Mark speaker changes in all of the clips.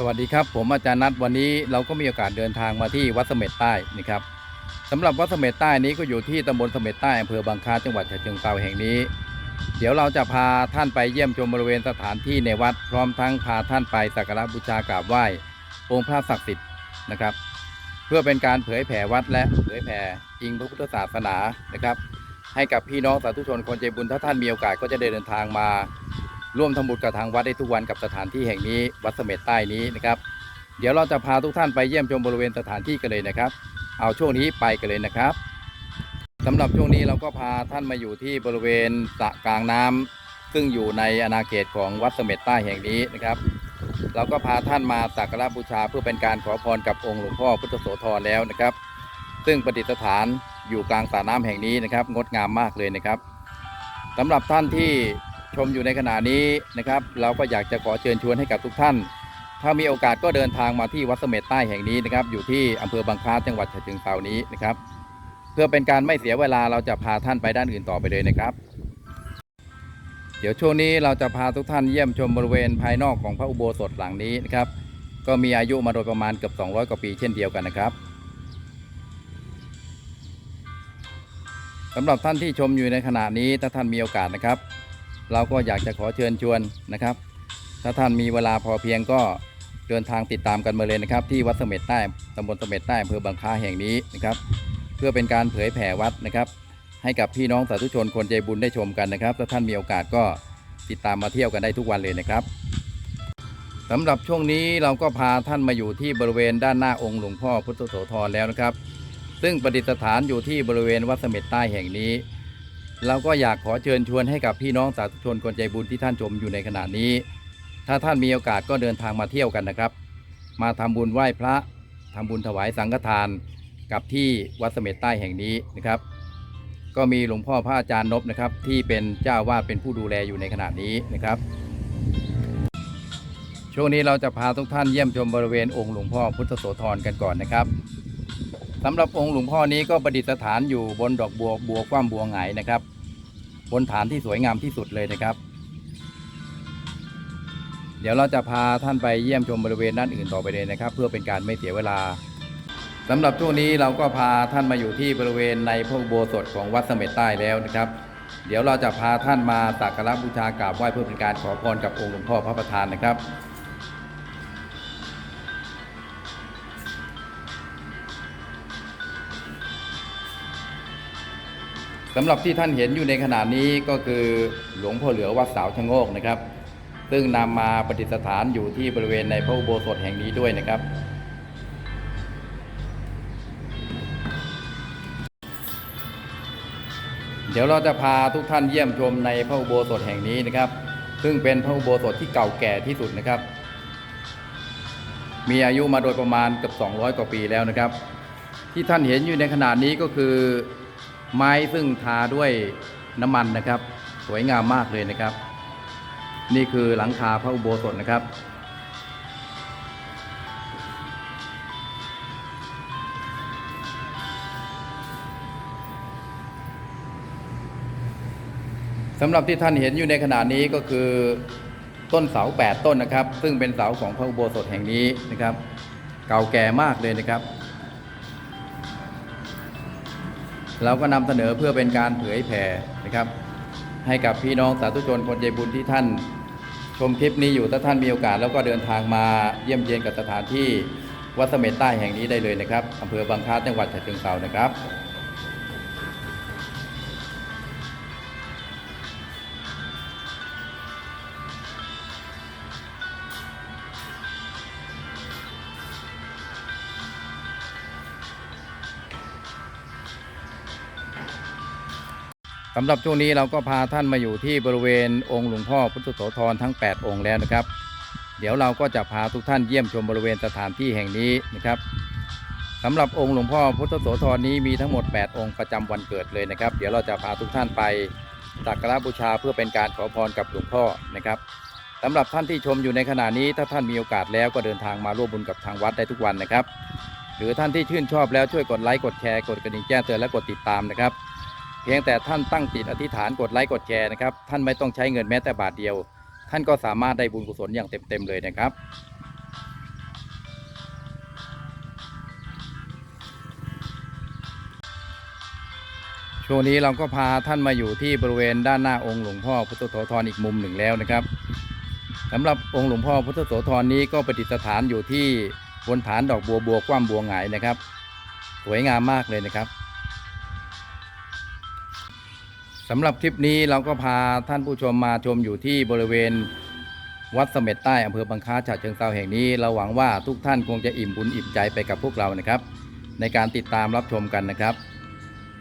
Speaker 1: สวัสดีครับผมอาจารย์นัทวันนี้เราก็มีโอกาสเดินทางมาที่วัดเสม็ดใต้นะครับสำหรับวัดเสม็ดใต้นี้ก็อยู่ที่ตำบลเสม็ดใต้อำเภอบางคล้าจังหวัดฉะเชิงเทราแห่งนี้ เดี๋ยวเราจะพาท่านไปเยี่ยมชมบริเวณสถานที่ในวัดพร้อมทั้งพาท่านไปสักการะบูชากราบไหว้องค์พระศักดิ์สิทธิ์นะครับ เพื่อเป็นการเผยแผ่วัดและเผยแผ่จริงพระพุทธศาสนานะครับ ให้กับพี่น้องสาธุชนคนใจบุญถ้าท่านมีโอกาสก็จะเดินทางมา ร่วมทำบุญกับทางวัดได้ทุกวันกับสถานที่แห่งนี้วัดเสม็ดใต้นี้นะครับ เดี๋ยวเราจะพาทุกท่านไปเยี่ยมชมบริเวณสถานที่กันเลยนะครับ เอาช่วงนี้ไปกันเลยนะครับสำหรับช่วงนี้เราก็พาท่านมาอยู่ที่บริเวณสระกลางน้ำซึ่งอยู่ในอาณาเขตของวัดเสม็ดใต้แห่งนี้นะครับ เราก็พาท่านมาสักการะบูชาเพื่อเป็นการขอพรกับองค์หลวงพ่อพุทธโสธรแล้วนะครับ ซึ่งประดิษฐานอยู่กลางสระน้ำแห่งนี้นะครับ งดงามมากเลยนะครับสำหรับท่านที่ ชมอยู่ในขณะนี้นะครับ เราก็อยากจะขอเชิญชวนให้กับทุกท่าน ถ้ามีโอกาสก็เดินทางมาที่วัดเสม็ดใต้แห่งนี้นะครับ อยู่ที่อำเภอบางคล้าจังหวัดฉะเชิงเทรานี้นะครับ เพื่อเป็นการไม่เสียเวลาเราจะพาท่านไปด้านอื่นต่อไปเลยนะครับ เดี๋ยวช่วงนี้เราจะพาทุกท่านเยี่ยมชมบริเวณภายนอกของพระอุโบสถหลังนี้นะครับ ก็มีอายุมาโดยประมาณเกือบ200 กว่าปีเช่นเดียวกันนะครับสำหรับท่านที่ชมอยู่ในขณะนี้ถ้าท่านมีโอกาสนะครับ เราก็อยากจะขอเชิญชวนนะครับ ถ้าท่านมีเวลาพอเพียงก็เดินทางติดตามกันมาเลยนะครับ ที่วัดเสม็ดใต้ตำบลเสม็ดใต้อำเภอบางคล้าแห่งนี้นะครับ เพื่อเป็นการเผยแผ่วัดนะครับ ให้กับพี่น้องสาธุชนคนใจบุญได้ชมกันนะครับ ถ้าท่านมีโอกาสก็ติดตามมาเที่ยวกันได้ทุกวันเลยนะครับสำหรับช่วงนี้เราก็พาท่านมาอยู่ที่บริเวณด้านหน้าองค์หลวงพ่อพุทธโสธรแล้วนะครับ ซึ่งประดิษฐานอยู่ที่บริเวณวัดเสม็ดใต้แห่งนี้ เราก็อยากขอเชิญชวนให้กับพี่น้องสาธุชนคนใจบุญที่ท่านชมอยู่ในขณะนี้ ถ้าท่านมีโอกาสก็เดินทางมาเที่ยวกันนะครับ มาทำบุญไหว้พระทำบุญถวายสังฆทาน กับที่วัดเสม็ดใต้แห่งนี้นะครับ ก็มีหลวงพ่อพระอาจารย์นบนะครับ ที่เป็นเจ้าวาดเป็นผู้ดูแลอยู่ในขณะนี้นะครับ ช่วงนี้เราจะพาทุกท่านเยี่ยมชมบริเวณองค์หลวงพ่อพุทธโสธรกันก่อนนะครับ สำหรับองค์หลวงพ่อนี้ก็ประดิษฐานอยู่บนดอกบัวบัวคว่ำบัวหงนะครับ บนฐานที่สวยงามที่สุดเลยนะครับ เดี๋ยวเราจะพาท่านไปเยี่ยมชมบริเวณด้านอื่นต่อไปเลยนะครับ เพื่อเป็นการไม่เสียเวลาสำหรับช่วงนี้เราก็พาท่านมาอยู่ที่บริเวณในพระอุโบสถของวัดเสม็ดใต้แล้วนะครับ เดี๋ยวเราจะพาท่านมาสักการะบูชากราบไหว้เพื่อเป็นการขอพรกับองค์หลวงพ่อพระประธานนะครับ สำหรับที่ท่านเห็นอยู่ในขณะนี้ก็คือหลวงพ่อเหลือวัดสาวชะโงกนะครับ ซึ่งนำมาประดิษฐานอยู่ที่บริเวณในพระอุโบสถแห่งนี้ด้วยนะครับ เดี๋ยวเราจะพาทุกท่านเยี่ยมชมในพระอุโบสถแห่งนี้นะครับ ซึ่งเป็นพระอุโบสถที่เก่าแก่ที่สุดนะครับ มีอายุมาโดยประมาณเกือบ200 กว่าปีแล้วนะครับ ที่ท่านเห็นอยู่ในขณะนี้ก็คือ ไม้ซึ่งทาด้วยน้ำมันนะครับ สวยงามมากเลยนะครับ นี่คือหลังคาพระอุโบสถนะครับ สำหรับที่ท่านเห็นอยู่ในขณะนี้ก็คือต้นเสาแปดต้นนะครับ ซึ่งเป็นเสาของพระอุโบสถแห่งนี้นะครับ เก่าแก่มากเลยนะครับ เราก็นำเสนอเพื่อเป็นการเผยแผ่นะครับ ให้กับพี่น้องสาธุชนคนใจบุญที่ท่าน ชมคลิปนี้อยู่ถ้าท่านมีโอกาส แล้วก็เดินทางมาเยี่ยมเยียนกับสถานที่วัดเสม็ดใต้แห่งนี้ได้เลยนะครับอำเภอบางคล้าจังหวัดฉะเชิงเทรานะครับำหรับช่วงนี้เราก็พาท่านมาอยู่ที่บริเวณองค์หลวงพ่อพุทธโสธรทั้ง 8 องค์แล้วนะครับ เดี๋ยวเราก็จะพาทุกท่านเยี่ยมชมบริเวณสถานที่แห่งนี้นะครับสำหรับองค์หลวงพ่อพุทธโสธรนี้มีทั้งหมด 8 องค์ประจำวันเกิดเลยนะครับ เดี๋ยวเราจะพาทุกท่านไปสักการะบูชาเพื่อเป็นการขอพรกับหลวงพ่อนะครับสำหรับท่านที่ชมอยู่ในขณะนี้ถ้าท่านมีโอกาสแล้วก็เดินทางมาร่วมบุญกับทางวัดได้ทุกวันนะครับ หรือท่านที่ชื่นชอบแล้วช่วยกดไลค์กดแชร์กดกระดิ่งแจ้งเตือนและกดติดตามนะครับ เพียงแต่ท่านตั้งติดอธิษฐานกดไลค์กดแชร์นะครับ ท่านไม่ต้องใช้เงินแม้แต่บาทเดียว ท่านก็สามารถได้บุญกุศลอย่างเต็มๆเลยนะครับ ช่วงนี้เราก็พาท่านมาอยู่ที่บริเวณด้านหน้าองค์หลวงพ่อพุทธโสธรอีกมุมหนึ่งแล้วนะครับสำหรับองค์หลวงพ่อพุทธโสธรนี้ก็ประดิษฐานอยู่ที่บนฐานดอกบัวบัวกว้างบัวหงายนะครับ สวยงามมากเลยนะครับ สำหรับคลิปนี้เราก็พาท่านผู้ชมมาชมอยู่ที่บริเวณวัดเสม็ดใต้อำเภอบางค้าฉะเชิงเทราแห่งนี้เราหวังว่าทุกท่านคงจะอิ่มบุญอิ่มใจไปกับพวกเรานะครับ ในการติดตามรับชมกันนะครับ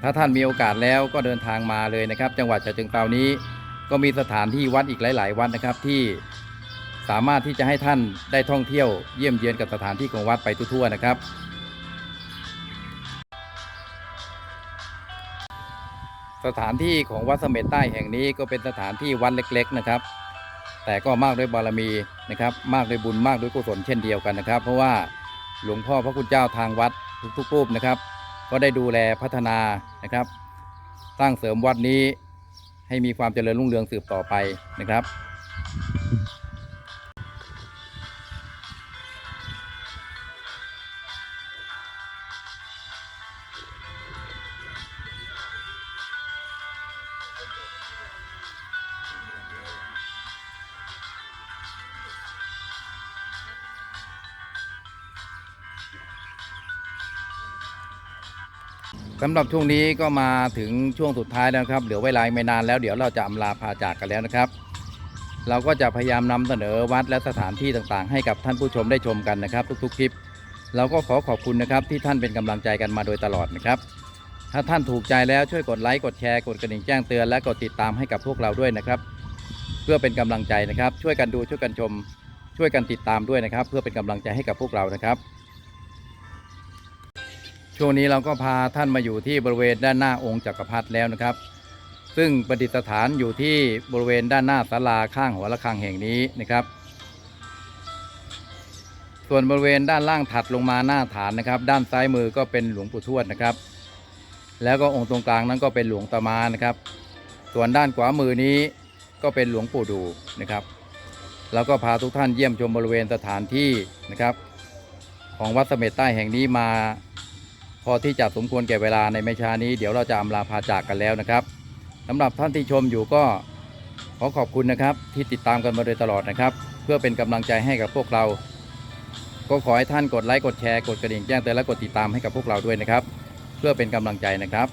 Speaker 1: ถ้าท่านมีโอกาสแล้วก็เดินทางมาเลยนะครับ จังหวัดฉะเชิงเทรานี้ ก็มีสถานที่วัดอีกหลาย ๆ วัดนะครับที่สามารถที่จะให้ท่านได้ท่องเที่ยวเยี่ยมเยียนกับสถานที่ของวัดไปทั่วๆนะครับ สถานที่ของวัดเสม็ดใต้แห่งนี้ก็เป็นสถานที่วัดเล็ก ๆนะครับ แต่ก็มากด้วยบารมีนะครับ มากด้วยบุญมากด้วยกุศลเช่นเดียวกันนะครับ เพราะว่าหลวงพ่อพระคุณเจ้าทางวัดทุกๆรูปนะครับ ก็ได้ดูแลพัฒนานะครับสร้างเสริมวัดนี้ให้มีความเจริญรุ่งเรืองสืบต่อไปนะครับ สำหรับช่วงนี้ก็มาถึงช่วงสุดท้ายแล้วครับ เหลือเวลาไม่นานแล้วเดี๋ยวเราจะอำลาพาจากกันแล้วนะครับ เราก็จะพยายามนำเสนอวัดและสถานที่ต่างๆ ให้กับท่านผู้ชมได้ชมกันนะครับ ทุกๆคลิป เราก็ขอขอบคุณนะครับที่ท่านเป็นกำลังใจกันมาโดยตลอดนะครับ ถ้าท่านถูกใจแล้วช่วยกดไลค์กดแชร์กดกระดิ่งแจ้งเตือนและกดติดตามให้กับพวกเราด้วยนะครับ เพื่อเป็นกำลังใจนะครับ ช่วยกันดูช่วยกันชม ช่วยกันติดตามด้วยนะครับ เพื่อเป็นกำลังใจให้กับพวกเรานะครับ ช่วงนี้เราก็พาท่านมาอยู่ที่บริเวณด้านหน้าองค์จักรพรรดิแล้วนะครับ ซึ่งประดิษฐานอยู่ที่บริเวณด้านหน้าศาลาข้างหัวระฆังแห่งนี้นะครับ ส่วนบริเวณด้านล่างถัดลงมาหน้าฐานนะครับ ด้านซ้ายมือก็เป็นหลวงปู่ทวดนะครับ แล้วก็องค์ตรงกลางนั้นก็เป็นหลวงตามานะครับ ส่วนด้านขวามือนี้ก็เป็นหลวงปู่ดูนะครับแล้วก็พาทุกท่านเยี่ยมชมบริเวณสถานที่นะครับ ของวัดเสม็ดใต้แห่งนี้มา อที่จะสมควรแก่เวลาในไม่ช้านี้เดี๋ยวเราจะอำลาพาจากกันแล้วนะครับสำหรับท่านที่ชมอยู่ก็ขอขอบคุณนะครับที่ติดตามกันมาโดยตลอดนะครับ เพื่อเป็นกำลังใจให้กับพวกเรา ก็ขอให้ท่านกดไลค์กดแชร์กดกระดิ่งแจ้งเตือนและกดติดตามให้กับพวกเราด้วยนะครับ เพื่อเป็นกำลังใจนะครับ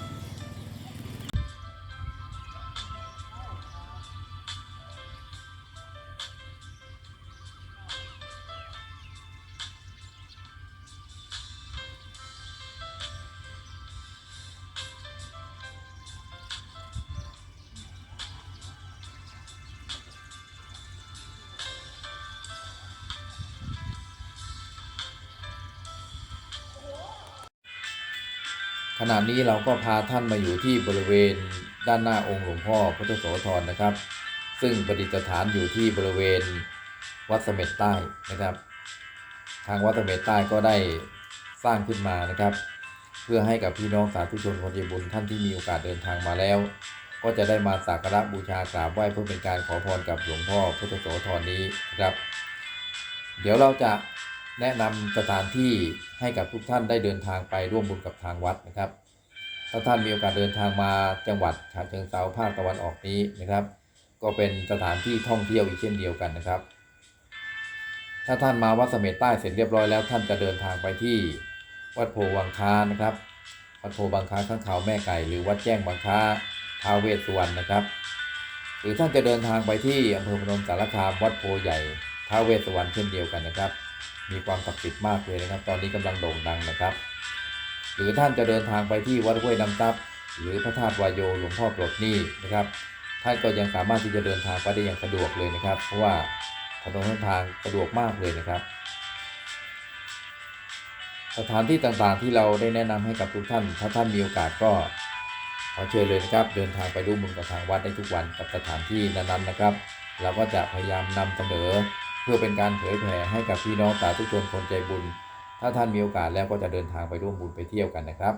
Speaker 1: ขณะนี้เราก็พาท่านมาอยู่ที่บริเวณด้านหน้าองค์หลวงพ่อพุทธโสธรนะครับ ซึ่งประดิษฐานอยู่ที่บริเวณวัดเสม็ดใต้นะครับ ทางวัดเสม็ดใต้ก็ได้สร้างขึ้นมานะครับ เพื่อให้กับพี่น้องสาธุชนคนใจบุญท่านที่มีโอกาสเดินทางมาแล้ว ก็จะได้มาสักการะบูชากราบไหว้เพื่อเป็นการขอพรกับหลวงพ่อพุทธโสธรนี้นะครับ เดี๋ยวเราจะ แนะนำสถานที่ให้กับทุกท่านได้เดินทางไปร่วมบุญกับทางวัดนะครับ ถ้าท่านมีโอกาสเดินทางมาจังหวัดฉะเชิงเทราภาคตะวันออกนี้นะครับ ก็เป็นสถานที่ท่องเที่ยวอีกเช่นเดียวกันนะครับ ถ้าท่านมาวัดเสม็ดใต้เสร็จเรียบร้อยแล้ว ท่านจะเดินทางไปที่วัดโพวังค้านะครับ วัดโพบางค้าข้างเขาแม่ไก่หรือวัดแจ้งบางค้าท้าวเวสสุวรรณนะครับ หรือท่านจะเดินทางไปที่อำเภอพนมสารคามวัดโพใหญ่ท้าวเวสสุวรรณเช่นเดียวกันนะครับ มีความศักดิ์สิทธิ์มากเลยนะครับ ตอนนี้กำลังโด่งดังนะครับ หรือท่านจะเดินทางไปที่วัดห้วยน้ำซับ หรือพระธาตุวายโยหลวงพ่อปลดหนี้นะครับ ท่านก็ยังสามารถที่จะเดินทางไปได้อย่างสะดวกเลยนะครับ เพราะว่าถนนหนทางสะดวกมากเลยนะครับ สถานที่ต่างๆที่เราได้แนะนำให้กับทุกท่าน ถ้าท่านมีโอกาสก็ขอเชิญเลยนะครับ เดินทางไปร่วมบุญกับทางวัดได้ทุกวันกับสถานที่นั้นๆนะครับ เราก็จะพยายามนำเสนอ เพื่อเป็นการเผยแผ่ให้กับพี่น้องสาธุชนคนใจบุญ ถ้าท่านมีโอกาสแล้วก็จะเดินทางไปร่วมบุญไปเที่ยวกันนะครับ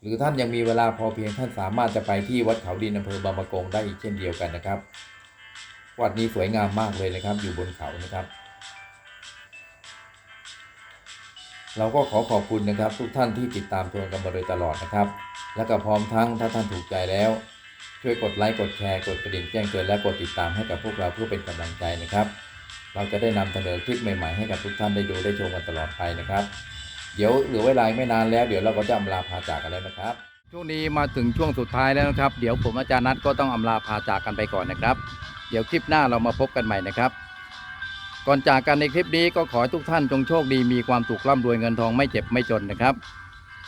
Speaker 1: หรือท่านยังมีเวลาพอเพียงท่านสามารถจะไปที่วัดเขาดินอำเภอบางปะกงได้อีกเช่นเดียวกันนะครับ วัดนี้สวยงามมากเลยนะครับ อยู่บนเขานะครับ เราก็ขอขอบคุณนะครับ ทุกท่านที่ติดตามชมกันมาโดยตลอดนะครับ แล้วก็พร้อมทั้งถ้าท่านถูกใจแล้ว ช่วยกดไลค์กดแชร์กดกระดิ่งแจ้งเตือนและกดติดตามให้กับพวกเราเพื่อเป็นกำลังใจนะครับ เราจะได้นำเสนอคลิปใหม่ๆให้กับทุกท่านได้ดูได้ชมกันตลอดไปนะครับ เดี๋ยวเหลือเวลาไม่นานแล้วเดี๋ยวเราก็จะอำลาพาจากกันแล้วนะครับ ช่วงนี้มาถึงช่วงสุดท้ายแล้วนะครับ เดี๋ยวผมอาจารย์นัทก็ต้องอำลาพาจากกันไปก่อนนะครับ เดี๋ยวคลิปหน้าเรามาพบกันใหม่นะครับ ก่อนจากกันในคลิปนี้ก็ขอให้ทุกท่านจงโชคดีมีความสุขร่ำรวยเงินทองไม่เจ็บไม่จนนะครับ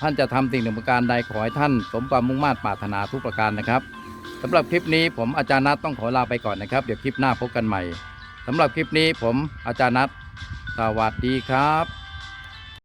Speaker 1: ท่านจะทำสิ่งหนึ่งประการใดขอให้ท่าน สมความมุ่งมา่ปรารถนาทุกประการนะครับ สำหรับคลิปนี้ผมอาจารย์นัทต้องขอลาไปก่อนนะครับ เดี๋ยวคลิปหน้าพบกันใหม่สำหรับคลิปนี้ผมอาจารย์นัทสวัสดีครับ